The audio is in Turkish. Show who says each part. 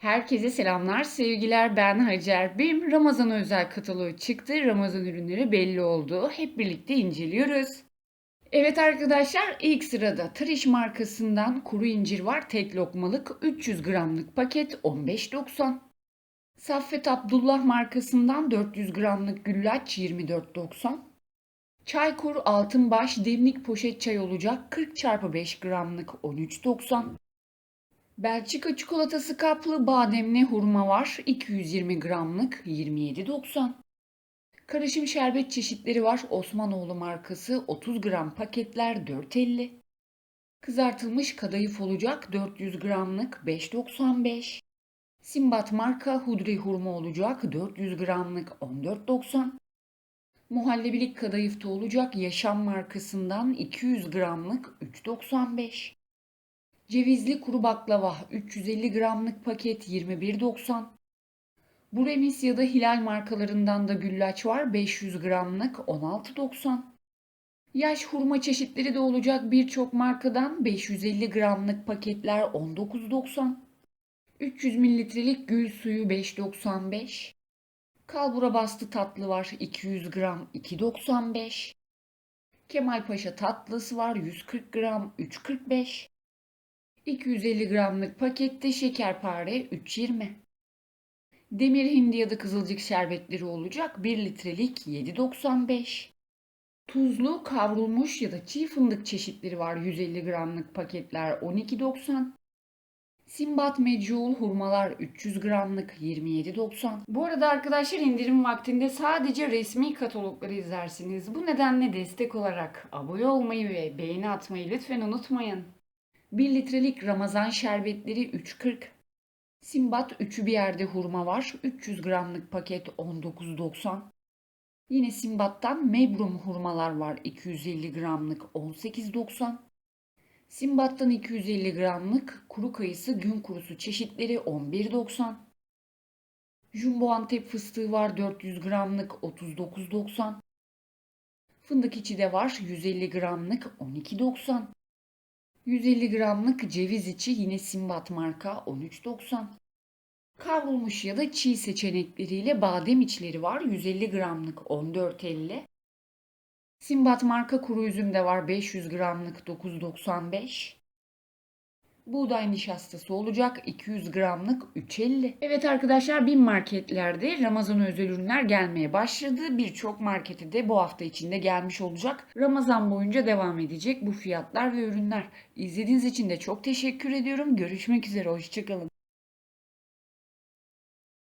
Speaker 1: Herkese selamlar, sevgiler. Ben Hacer. Benim Ramazan özel kataloğu çıktı. Ramazan ürünleri belli oldu. Hep birlikte inceliyoruz. Evet arkadaşlar, ilk sırada Triş markasından kuru incir var. Tek lokmalık 300 gramlık paket 15.90. Saffet Abdullah markasından 400 gramlık güllaç 24.90. Çaykur Altınbaş demlik poşet çay olacak 40 x 5 gramlık 13.90. Belçika çikolatası kaplı bademli hurma var. 220 gramlık 27.90. Karışım şerbet çeşitleri var. Osmanoğlu markası 30 gram paketler 4.50. Kızartılmış kadayıf olacak 400 gramlık 5.95. Simbat marka hudri hurma olacak 400 gramlık 14.90. Muhallebilik kadayıfta olacak Yaşam markasından 200 gramlık 3.95. Cevizli kuru baklava 350 gramlık paket 21.90. Buremis ya da Hilal markalarından da güllaç var 500 gramlık 16.90. Yaş hurma çeşitleri de olacak birçok markadan 550 gramlık paketler 19.90. 300 mililitrelik gül suyu 5.95. Kalbura bastı tatlı var 200 gram 2.95. Kemalpaşa tatlısı var 140 gram 3.45. 250 gramlık pakette şekerpare 3.20. Demir hindi ya da kızılcık şerbetleri olacak 1 litrelik 7.95. Tuzlu, kavrulmuş ya da çiğ fındık çeşitleri var 150 gramlık paketler 12.90. Simbat Mecuğul hurmalar 300 gramlık 27.90. Bu arada arkadaşlar indirim vaktinde sadece resmi katalogları izlersiniz. Bu nedenle destek olarak abone olmayı ve beğeni atmayı lütfen unutmayın. 1 litrelik Ramazan şerbetleri 3.40. Simbat üçü bir yerde hurma var. 300 gramlık paket 19.90. Yine Simbat'tan Mebrum hurmalar var. 250 gramlık 18.90. Simbat'tan 250 gramlık kuru kayısı gün kurusu çeşitleri 11.90. Jumbo Antep fıstığı var 400 gramlık 39.90. Fındık içi de var 150 gramlık 12.90. 150 gramlık ceviz içi yine Simbat marka 13.90. Kavrulmuş ya da çiğ seçenekleriyle badem içleri var 150 gramlık 14.50. Simbat marka kuru üzüm de var 500 gramlık 9.95. Buğday nişastası olacak 200 gramlık 3.50. Evet arkadaşlar bin marketlerde Ramazan özel ürünler gelmeye başladı. Birçok markete de bu hafta içinde gelmiş olacak. Ramazan boyunca devam edecek bu fiyatlar ve ürünler. İzlediğiniz için de çok teşekkür ediyorum. Görüşmek üzere, hoşçakalın.